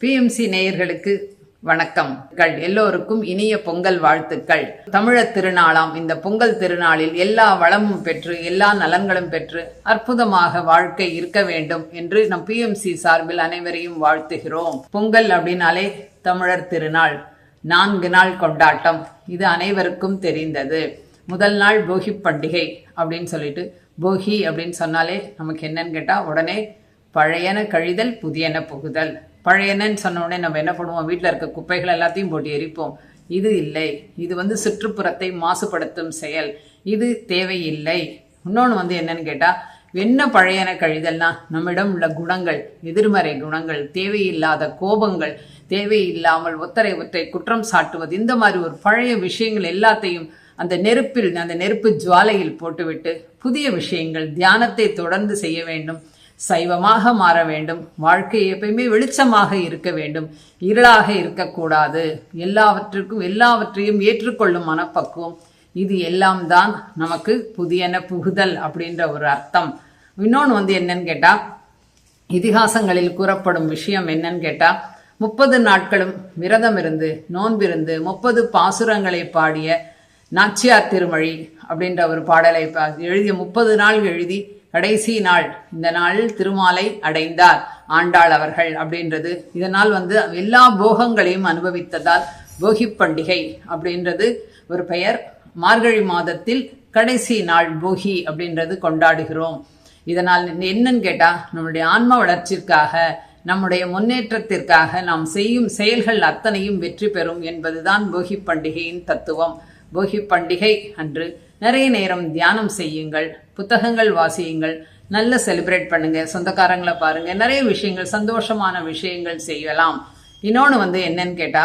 BMC நேயர்களுக்கு வணக்கம். எல்லோருக்கும் இனிய பொங்கல் வாழ்த்துக்கள். தமிழர் திருநாளாம் இந்த பொங்கல் திருநாளில் எல்லா வளமும் பெற்று எல்லா நலன்களும் பெற்று அற்புதமாக வாழ்க்கை இருக்க வேண்டும் என்று நம் பிஎம்சி சார்பில் அனைவரையும் வாழ்த்துகிறோம். பொங்கல் அப்படின்னாலே தமிழர் திருநாள். நான்கு நாள் கொண்டாட்டம். இது அனைவருக்கும் தெரிந்தது. முதல் நாள் போகி பண்டிகை அப்படின்னு சொல்லிட்டு போகி அப்படின்னு சொன்னாலே நமக்கு என்னன்னு கேட்டால் உடனே பழையன கழிதல் புதியன புகுதல். பழையனன்னு சொன்ன உடனே நம்ம என்ன பண்ணுவோம் வீட்டில் இருக்க குப்பைகள் எல்லாத்தையும் போட்டு எரிப்போம். இது இல்லை. இது வந்து சுற்றுப்புறத்தை மாசுபடுத்தும் செயல். இது தேவையில்லை. இன்னொன்று வந்து என்னன்னு கேட்டால் என்ன பழையன கழிதல்னா நம்மிடம் உள்ள குணங்கள் எதிர்மறை குணங்கள் தேவையில்லாத கோபங்கள் தேவையில்லாமல் ஒத்தரை ஒற்றை குற்றம் சாட்டுவது இந்த மாதிரி ஒரு பழைய விஷயங்கள் எல்லாத்தையும் அந்த நெருப்பில் அந்த நெருப்பு ஜுவாலையில் போட்டுவிட்டு புதிய விஷயங்கள் தியானத்தை தொடர்ந்து செய்ய வேண்டும். சைவமாக மாற வேண்டும். வாழ்க்கை எப்பயுமே வெளிச்சமாக இருக்க வேண்டும். இருளாக இருக்கக்கூடாது. எல்லாவற்றுக்கும் எல்லாவற்றையும் ஏற்றுக்கொள்ளும் மனப்பக்குவம். இது எல்லாம் தான் நமக்கு புதியன புகுதல் அப்படின்ற ஒரு அர்த்தம். இன்னொன்று வந்து என்னன்னு கேட்டால் இதிகாசங்களில் கூறப்படும் விஷயம் என்னன்னு கேட்டால் முப்பது நாட்களும் விரதம் இருந்து நோன்பிருந்து முப்பது பாசுரங்களை பாடிய நாச்சியார் திருமொழி அப்படின்ற ஒரு பாடலை பா- எழுதிய முப்பது நாள் எழுதி கடைசி நாள். இந்த நாளில் திருமாலை அடைந்தார். ஆண்டாள் அவர்கள் அப்படின்றது. இதனால் வந்து எல்லா போகங்களையும் அனுபவித்ததால் போகி பண்டிகை அப்படின்றது ஒரு பெயர். மார்கழி மாதத்தில் கடைசி நாள் போகி அப்படின்றது கொண்டாடுகிறோம். இதனால் என்னன்னு கேட்டால் நம்முடைய ஆன்ம வளர்ச்சிக்காக நம்முடைய முன்னேற்றத்திற்காக நாம் செய்யும் செயல்கள் அத்தனையும் வெற்றி பெறும் என்பதுதான் போகி பண்டிகையின் தத்துவம். போகி பண்டிகை அன்று நிறைய நேரம் தியானம் செய்யுங்கள் புத்தகங்கள் வாசியுங்கள் நல்ல செலிப்ரேட் பண்ணுங்க சொந்தக்காரங்களை பாருங்க நிறைய விஷயங்கள் சந்தோஷமான விஷயங்கள் செய்யலாம். இன்னொன்று வந்து என்னன்னு கேட்டா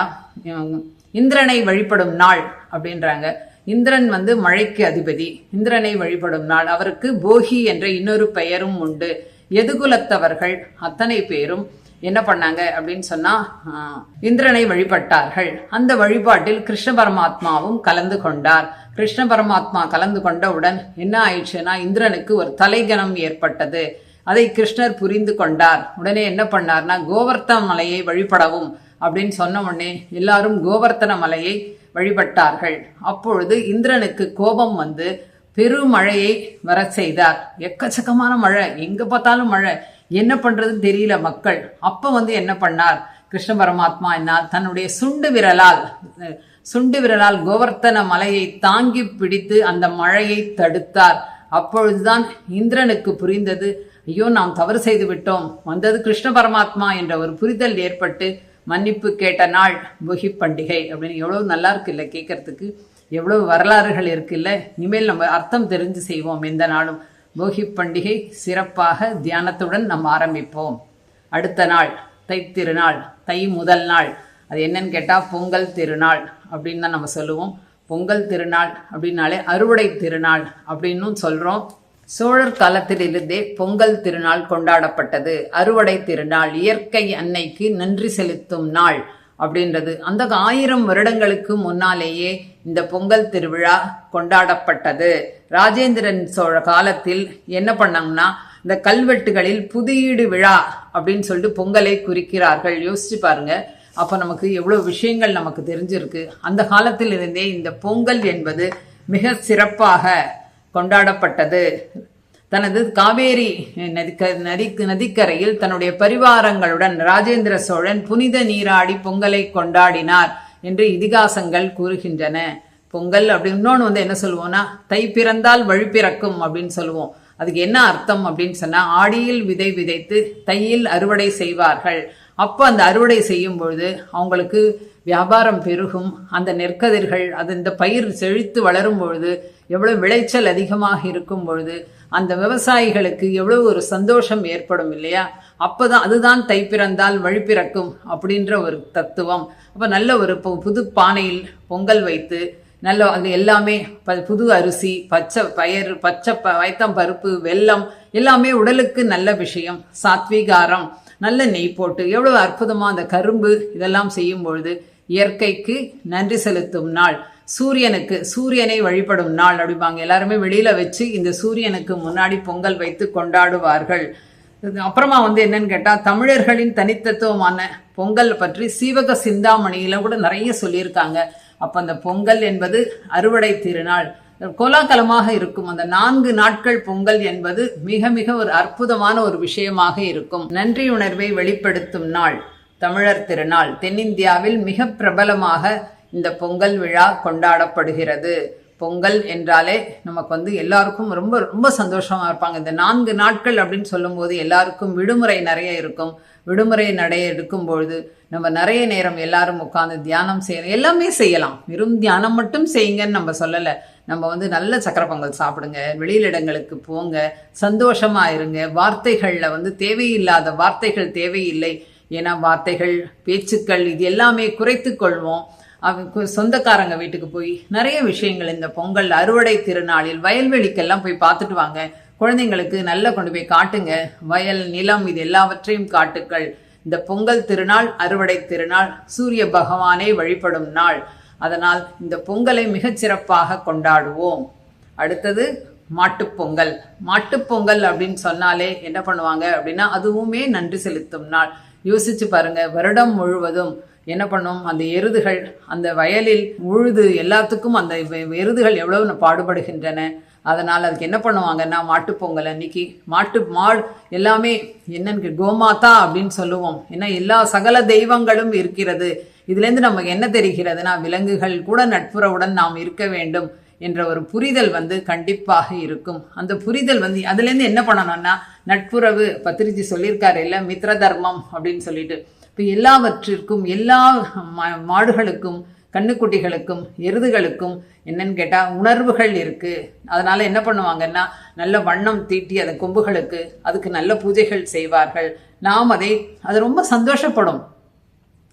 இந்திரனை வழிபடும் நாள் அப்படின்றாங்க. இந்திரன் வந்து மழைக்கு அதிபதி. இந்திரனை வழிபடும் நாள். அவருக்கு போகி என்ற இன்னொரு பெயரும் உண்டு. எதுகுலத்தவர்கள் அத்தனை பேரும் என்ன பண்ணாங்க அப்படின்னு சொன்னா இந்திரனை வழிபட்டார்கள். அந்த வழிபாட்டில் கிருஷ்ண பரமாத்மாவும் கலந்து கொண்டார். கிருஷ்ண பரமாத்மா கலந்து கொண்டவுடன் என்ன ஆயிடுச்சுன்னா இந்திரனுக்கு ஒரு தலைகணம் ஏற்பட்டது. அதை கிருஷ்ணர் புரிந்து கொண்டார். உடனே என்ன பண்ணார்னா கோவர்த்தன மலையை வழிபடவும் அப்படின்னு சொன்ன உடனே எல்லாரும் கோவர்த்தன மலையை வழிபட்டார்கள். அப்பொழுது இந்திரனுக்கு கோபம் வந்து பெருமழையை வர செய்தார். எக்கச்சக்கமான மழை. எங்க பார்த்தாலும் மழை. என்ன பண்றதுன்னு தெரியல மக்கள். அப்ப வந்து என்ன பண்ணார்? கிருஷ்ண பரமாத்மா என்ன தன்னுடைய சுண்டு விரலால் சுண்டு விரலால் கோவர்த்தன மலையை தாங்கி பிடித்து அந்த மழையை தடுத்தார். அப்பொழுதுதான் இந்திரனுக்கு புரிந்தது ஐயோ நாம் தவறு செய்து விட்டோம். வந்தது கிருஷ்ண பரமாத்மா என்ற ஒரு புரிதல் ஏற்பட்டு மன்னிப்பு கேட்ட நாள் புகி பண்டிகை அப்படின்னு எவ்வளவு நல்லா இருக்கு இல்லை கேட்கறதுக்கு. எவ்வளவு வரலாறுகள் இருக்குல்ல. இனிமேல் நம்ம அர்த்தம் தெரிஞ்சு செய்வோம் எந்த நாளும். போகி பண்டிகை சிறப்பாக தியானத்துடன் நம்ம ஆரம்பிப்போம். அடுத்த நாள் தை திருநாள் தை முதல் நாள் அது என்னன்னு கேட்டால் பொங்கல் திருநாள் அப்படின்னு தான் நம்ம சொல்லுவோம். பொங்கல் திருநாள் அப்படின்னாலே அறுவடை திருநாள் அப்படின்னும் சொல்கிறோம் சோழர் காலத்திலிருந்தே பொங்கல் திருநாள் கொண்டாடப்பட்டது. அறுவடை திருநாள் இயற்கை அன்னைக்கு நன்றி செலுத்தும் நாள் அப்படின்றது. அந்த ஆயிரம் வருடங்களுக்கு முன்னாலேயே இந்த பொங்கல் திருவிழா கொண்டாடப்பட்டது. ராஜேந்திரன் சோழ காலத்தில் என்ன பண்ணாங்கன்னா இந்த கல்வெட்டுகளில் புதியீடு விழா அப்படின்னு சொல்லிட்டு பொங்கலை குறிக்கிறார்கள். யோசிச்சு பாருங்க. அப்போ நமக்கு எவ்வளோ விஷயங்கள் நமக்கு தெரிஞ்சிருக்கு. அந்த காலத்தில் இருந்தே இந்த பொங்கல் என்பது மிக சிறப்பாக கொண்டாடப்பட்டது. தனது காவேரி நதிக்க நதிக்கு நதிக்கரையில் தன்னுடைய பரிவாரங்களுடன் ராஜேந்திர சோழன் புனித நீராடி பொங்கலை கொண்டாடினார். என்று இதிகாசங்கள் கூறுகின்றன. பொங்கல் அப்படி இன்னொன்று வந்து என்ன சொல்லுவோம்னா தை பிறந்தால் வழி பிறக்கும் அப்படின்னு சொல்லுவோம். அதுக்கு என்ன அர்த்தம் அப்படின்னு சொன்னால் ஆடியில் விதை விதைத்து தையில் அறுவடை செய்வார்கள். அப்போ அந்த அறுவடை செய்யும் பொழுது அவங்களுக்கு வியாபாரம் பெருகும். அந்த நெற்கதிர்கள் அது இந்த பயிர் செழித்து வளரும் பொழுது எவ்வளோ விளைச்சல் அதிகமாக இருக்கும் பொழுது அந்த விவசாயிகளுக்கு எவ்வளோ ஒரு சந்தோஷம் ஏற்படும் இல்லையா? அப்போதான் அதுதான் தை பிறந்தால் வழி பிறக்கும் அப்படின்ற ஒரு தத்துவம். அப்போ நல்ல ஒரு புது பானையில் பொங்கல் வைத்து நல்ல அது எல்லாமே ப- புது அரிசி பச்சை பயிர் பச்சை ப- வைத்தம் பருப்பு வெல்லம் எல்லாமே உடலுக்கு நல்ல விஷயம். சாத்வீகாரம் நல்ல நெய் போட்டு எவ்வளோ அற்புதமாக அந்த கரும்பு இதெல்லாம் செய்யும் பொழுது இயற்கைக்கு நன்றி செலுத்தும் நாள். சூரியனுக்கு சூரியனை வழிபடும் நாள் அப்படிம்பாங்க. எல்லாருமே வெளியில் வச்சு இந்த சூரியனுக்கு முன்னாடி பொங்கல் வைத்து கொண்டாடுவார்கள். அப்புறமா வந்து என்னன்னு கேட்டா தமிழர்களின் தனித்தத்துவமான பொங்கல் பற்றி சீவக சிந்தாமணியில கூட நிறைய சொல்லியிருக்காங்க. அப்ப அந்த பொங்கல் என்பது அறுவடை திருநாள். கோலாகலமாக இருக்கும். அந்த நான்கு நாட்கள் பொங்கல் என்பது மிக மிக ஒரு அற்புதமான ஒரு விஷயமாக இருக்கும். நன்றி உணர்வை வெளிப்படுத்தும் நாள் தமிழர் திருநாள். தென்னிந்தியாவில் மிக பிரபலமாக இந்த பொங்கல் விழா கொண்டாடப்படுகிறது. பொங்கல் என்றாலே நமக்கு வந்து எல்லாருக்கும் ரொம்ப ரொம்ப சந்தோஷமாக இருப்பாங்க. இந்த நான்கு நாட்கள் அப்படின்னு சொல்லும்போது எல்லாருக்கும் விடுமுறை நிறைய இருக்கும். விடுமுறை நடைய எடுக்கும் பொழுது நம்ம நிறைய நேரம் எல்லாரும் உட்காந்து தியானம் செய்யணும் எல்லாமே செய்யலாம். வெறும் தியானம் மட்டும் செய்யுங்கன்னு நம்ம சொல்லலை. நம்ம வந்து நல்ல சக்கர பொங்கல் சாப்பிடுங்க வெளியிடங்களுக்கு போங்க சந்தோஷமா இருங்க. வார்த்தைகளில் வந்து தேவையில்லாத வார்த்தைகள் தேவையில்லை. ஏன்னா வார்த்தைகள் பேச்சுக்கள் இது எல்லாமே குறைத்து கொள்வோம். அவங்க சொந்தக்காரங்க வீட்டுக்கு போய் நிறைய விஷயங்கள் இந்த பொங்கல் அறுவடை திருநாளில் வயல்வெளிக்கெல்லாம் போய் பார்த்துட்டு வாங்க. குழந்தைங்களுக்கு நல்லா கொண்டு போய் காட்டுங்க. வயல் நிலம் இது எல்லாவற்றையும் காட்டுக்கள் இந்த பொங்கல் திருநாள் அறுவடை திருநாள் சூரிய பகவானை வழிபடும் நாள். அதனால் இந்த பொங்கலை மிகச்சிறப்பாக கொண்டாடுவோம். அடுத்தது மாட்டுப்பொங்கல் மாட்டுப்பொங்கல் அப்படின்னு சொன்னாலே என்ன பண்ணுவாங்க அப்படின்னா அதுவுமே நன்றி செலுத்தும் நாள். யோசிச்சு பாருங்க வருடம் முழுவதும் என்ன பண்ணும்? அந்த எருதுகள் அந்த வயலில் உழுது எல்லாத்துக்கும் அந்த வெ- எருதுகள் எவ்வளவு பாடுபடுகின்றன. அதனால் அதுக்கு என்ன பண்ணுவாங்கன்னா மாட்டுப்பொங்கல் அன்னைக்கு மாட்டு மாடு எல்லாமே என்னன்னு கோமாதா அப்படின்னு சொல்லுவோம். ஏன்னா எல்லா சகல தெய்வங்களும் இருக்கிறது. இதுலேருந்து நமக்கு என்ன தெரிகிறதுனா விலங்குகள் கூட நட்புறவுடன் நாம் இருக்க வேண்டும் என்ற ஒரு புரிதல் வந்து கண்டிப்பாக இருக்கும். அந்த புரிதல் வந்து அதுலேருந்து என்ன பண்ணணும்னா நட்புறவு பத்திரிஜி சொல்லியிருக்காரு இல்லை மித்ர தர்மம் அப்படின்னு சொல்லிட்டு. எல்லாவற்றிற்கும் எல்லா மா- மாடுகளுக்கும் கண்ணுக்குட்டிகளுக்கும் எருதுகளுக்கும் என்னன்னு கேட்டால் உணர்வுகள் இருக்குது அதனால் என்ன பண்ணுவாங்கன்னா நல்ல வண்ணம் தீட்டி அதன் கொம்புகளுக்கு அதுக்கு நல்ல பூஜைகள் செய்வார்கள். நாம் அதை அது ரொம்ப சந்தோஷப்படும்.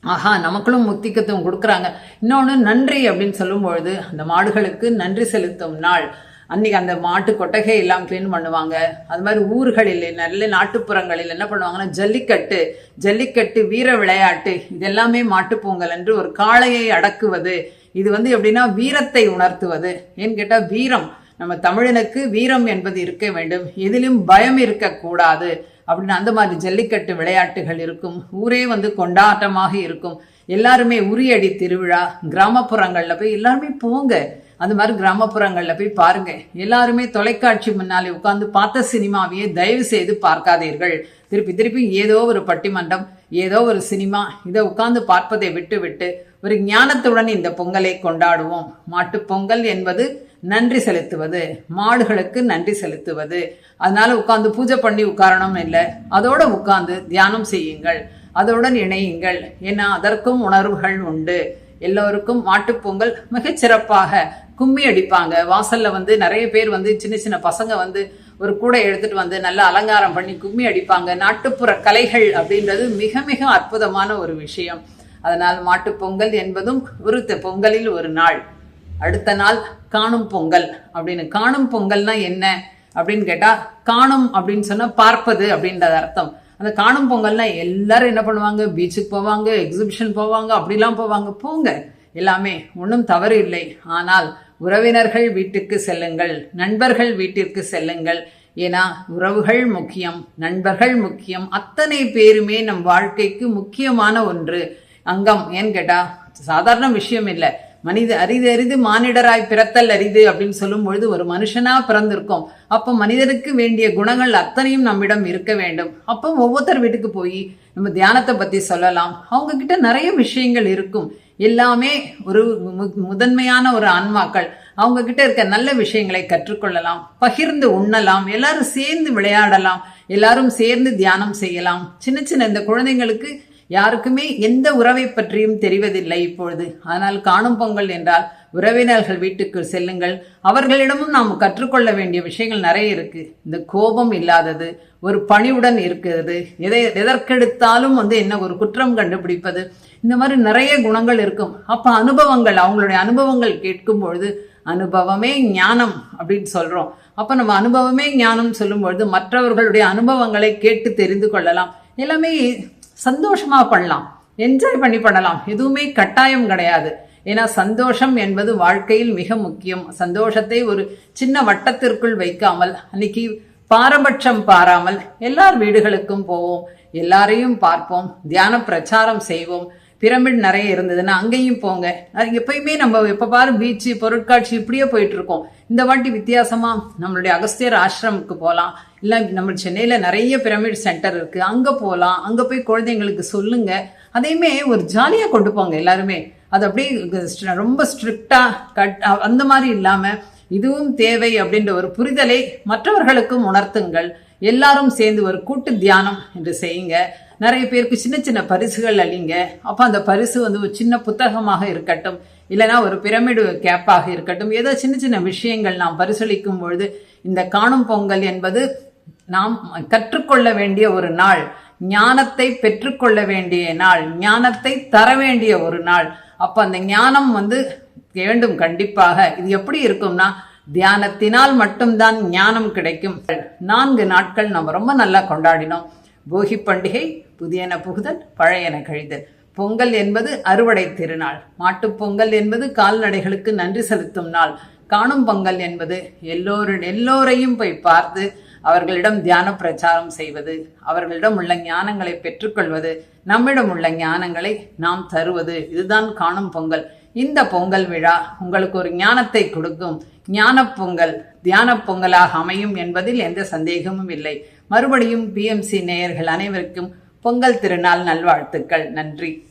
ஆஹா நமக்களும் முத்திக்கத்துவம் கொடுக்குறாங்க. இன்னொன்று நன்றி அப்படின்னு சொல்லும்பொழுது அந்த மாடுகளுக்கு நன்றி செலுத்தும் நாள். அன்னைக்கு அந்த மாட்டு கொட்டகை எல்லாம் க்ளீன் பண்ணுவாங்க. அது மாதிரி ஊர்களில் நல்ல நாட்டுப்புறங்களில் என்ன பண்ணுவாங்கன்னா ஜல்லிக்கட்டு ஜல்லிக்கட்டு வீர விளையாட்டு இது எல்லாமே மாட்டுப்பொங்கல் என்று ஒரு காளையை அடக்குவது. இது வந்து எப்படின்னா வீரத்தை உணர்த்துவது. ஏன்னு கேட்டால் வீரம். நம்ம தமிழனுக்கு வீரம் என்பது இருக்க வேண்டும். எதிலும் பயம் இருக்கக்கூடாது. அப்படின்னு அந்த மாதிரி ஜல்லிக்கட்டு விளையாட்டுகள் இருக்கும். ஊரே வந்து கொண்டாட்டமாக இருக்கும். எல்லாருமே உரியடி திருவிழா கிராமப்புறங்களில் போய் எல்லாருமே போங்க. அந்த மாதிரி கிராமப்புறங்களில் போய் பாருங்க. எல்லாருமே தொலைக்காட்சி முன்னாலே உட்காந்து பார்த்த சினிமாவையே தயவு செய்து பார்க்காதீர்கள். திருப்பி திருப்பி ஏதோ ஒரு பட்டிமன்றம் ஏதோ ஒரு சினிமா இதை உட்காந்து பார்ப்பதை விட்டு விட்டு ஒரு ஞானத்துடன் இந்த பொங்கலை கொண்டாடுவோம். மாட்டு பொங்கல் என்பது நன்றி செலுத்துவது மாடுகளுக்கு நன்றி செலுத்துவது. அதனால உட்காந்து பூஜை பண்ணி உட்காரணும் இல்லை. அதோட உட்கார்ந்து தியானம் செய்யுங்கள். அதோடன் இணையுங்கள். ஏன்னா அதற்கும் உணர்வுகள் உண்டு. எல்லோருக்கும் மாட்டுப்பொங்கல் மிகச்சிறப்பாக சிறப்பாக கும்மி அடிப்பாங்க. வாசல்ல வந்து நிறைய பேர் வந்து சின்ன சின்ன பசங்க வந்து ஒரு கூடை எடுத்துட்டு வந்து நல்லா அலங்காரம் பண்ணி கும்மி அடிப்பாங்க. நாட்டுப்புற கலைகள் அப்படின்றது மிக மிக அற்புதமான ஒரு விஷயம். அதனால் மாட்டுப்பொங்கல் என்பதும் ஒரு பொங்கலில் ஒரு நாள். அடுத்த நாள் காணும் பொங்கல் அப்படின்னு. காணும் பொங்கல்னா என்ன அப்படின்னு கேட்டால் காணும் அப்படின்னு சொன்னால் பார்ப்பது அப்படின்றது அர்த்தம். அந்த காணும் பொங்கல்னா எல்லாரும் என்ன பண்ணுவாங்க? பீச்சுக்கு போவாங்க எக்ஸிபிஷன் போவாங்க அப்படிலாம் போவாங்க. போங்க. எல்லாமே ஒன்றும் தவறு இல்லை. ஆனால் உறவினர்கள் வீட்டுக்கு செல்லுங்கள் நண்பர்கள் வீட்டிற்கு செல்லுங்கள் ஏன்னா உறவுகள் முக்கியம் நண்பர்கள் முக்கியம். அத்தனை பேருமே நம் வாழ்க்கைக்கு முக்கியமான ஒன்று. அங்கம் ஏன்னு கேட்டா சாதாரண விஷயம் இல்லை. மனித அரிது அரிது மானிடராய் பிறத்தல் அரிது அப்படின்னு சொல்லும் பொழுது ஒரு மனுஷனா பிறந்திருக்கோம். அப்போ மனிதனுக்கு வேண்டிய குணங்கள் அத்தனையும் நம்மிடம் இருக்க வேண்டும். அப்போ ஒவ்வொருத்தர் வீட்டுக்கு போய் நம்ம தியானத்தை பத்தி சொல்லலாம். அவங்க கிட்ட நிறைய விஷயங்கள் இருக்கும். எல்லாமே ஒரு மு- முதன்மையான ஒரு ஆன்மாக்கள். அவங்க கிட்ட இருக்க நல்ல விஷயங்களை கற்றுக்கொள்ளலாம் பகிர்ந்து உண்ணலாம் எல்லாரும் சேர்ந்து விளையாடலாம் எல்லாரும் சேர்ந்து தியானம் செய்யலாம். சின்ன சின்ன இந்த குழந்தைங்களுக்கு யாருக்குமே எந்த உறவை பற்றியும் தெரிவதில்லை இப்பொழுது. ஆனால் காணும் பொங்கல் என்றால் உறவினர்கள் வீட்டுக்கு செல்லுங்கள். அவர்களிடமும் நாம் கற்றுக்கொள்ள வேண்டிய விஷயங்கள் நிறைய இருக்கு. இந்த கோபம் இல்லாதது ஒரு பணிவுடன் இருக்கிறது எதை எதற்கெடுத்தாலும் வந்து என்ன ஒரு குற்றம் கண்டுபிடிப்பது இந்த மாதிரி நிறைய குணங்கள் இருக்கும். அப்ப அனுபவங்கள் அவங்களுடைய அனுபவங்கள் கேட்கும் பொழுது அனுபவமே ஞானம் அப்படின்னு சொல்றோம். அப்ப நம்ம அனுபவமே ஞானம் சொல்லும் பொழுது மற்றவர்களுடைய அனுபவங்களை கேட்டு தெரிந்து கொள்ளலாம். எல்லாமே சந்தோஷமாக பண்ணலாம். என்ஜாய் பண்ணி பண்ணலாம். எதுவுமே கட்டாயம் கிடையாது. ஏன்னா சந்தோஷம் என்பது வாழ்க்கையில் மிக முக்கியம். சந்தோஷத்தை ஒரு சின்ன வட்டத்திற்குள் வைக்காமல் அன்னைக்கு பாரபட்சம் பாராமல் எல்லார் வீடுகளுக்கும் போவோம். எல்லாரையும் பார்ப்போம். தியான பிரச்சாரம் செய்வோம். பிரமிட் நிறைய இருந்ததுன்னா அங்கேயும் போங்க. எப்பயுமே நம்ம எப்ப பாரு பீச்சு பொருட்காட்சி இப்படியே போயிட்டு இருக்கோம். இந்த வாட்டி வித்தியாசமா நம்மளுடைய அகஸ்தியர் ஆசிரமுக்கு போகலாம் இல்ல நம்ம சென்னையில நிறைய பிரமிட் சென்டர் இருக்கு. அங்க போகலாம் அங்க போய் குழந்தைங்களுக்கு சொல்லுங்க. அதையுமே ஒரு ஜாலியா கொண்டு போங்க எல்லாருமே. அது அப்படியே ரொம்ப ஸ்ட்ரிக்டா கட் அந்த மாதிரி இல்லாம இதுவும் தேவை அப்படின்ற ஒரு புரிதலை மற்றவர்களுக்கும் உணர்த்துங்கள். எல்லாரும் சேர்ந்து ஒரு கூட்டு தியானம் என்று செய்யுங்க. நிறைய பேருக்கு சின்ன சின்ன பரிசுகள் அளிங்க அப்போ அந்த பரிசு வந்து ஒரு சின்ன புத்தகமாக இருக்கட்டும் இல்லைன்னா ஒரு பிரமிடு கேப்பாக இருக்கட்டும் ஏதோ சின்ன சின்ன விஷயங்கள் நாம் பரிசளிக்கும் பொழுது இந்த காணும் பொங்கல் என்பது நாம் கற்றுக்கொள்ள வேண்டிய ஒரு நாள் ஞானத்தை பெற்றுக்கொள்ள வேண்டிய நாள் ஞானத்தை தர வேண்டிய ஒரு நாள். அப்போ அந்த ஞானம் வந்து வேண்டும் கண்டிப்பாக. இது எப்படி இருக்கும்னா தியானத்தினால் மட்டும்தான் ஞானம் கிடைக்கும். நான்கு நாட்கள் நம்ம ரொம்ப நல்லா கொண்டாடினோம். போகி பண்டிகை புதியன புகுதல் பழையன கழிதல். பொங்கல் என்பது அறுவடை திருநாள். மாட்டுப் பொங்கல் என்பது கால்நடைகளுக்கு நன்றி செலுத்தும் நாள். காணும் பொங்கல் என்பது எல்லோரு எல்லோரையும் போய் பார்த்து அவர்களிடம் தியான பிரச்சாரம் செய்வது அவர்களிடம் உள்ள ஞானங்களை பெற்றுக்கொள்வது நம்மிடம் உள்ள ஞானங்களை நாம் தருவது. இதுதான் காணும் பொங்கல். இந்த பொங்கல் விழா உங்களுக்கு ஒரு ஞானத்தை கொடுக்கும். ஞான பொங்கல் தியான பொங்கலாக அமையும் என்பதில் எந்த சந்தேகமும் இல்லை. மறுபடியும் பிஎம்சி நேயர்கள் அனைவருக்கும் பொங்கல் திருநாள் நல்வாழ்த்துக்கள். நன்றி.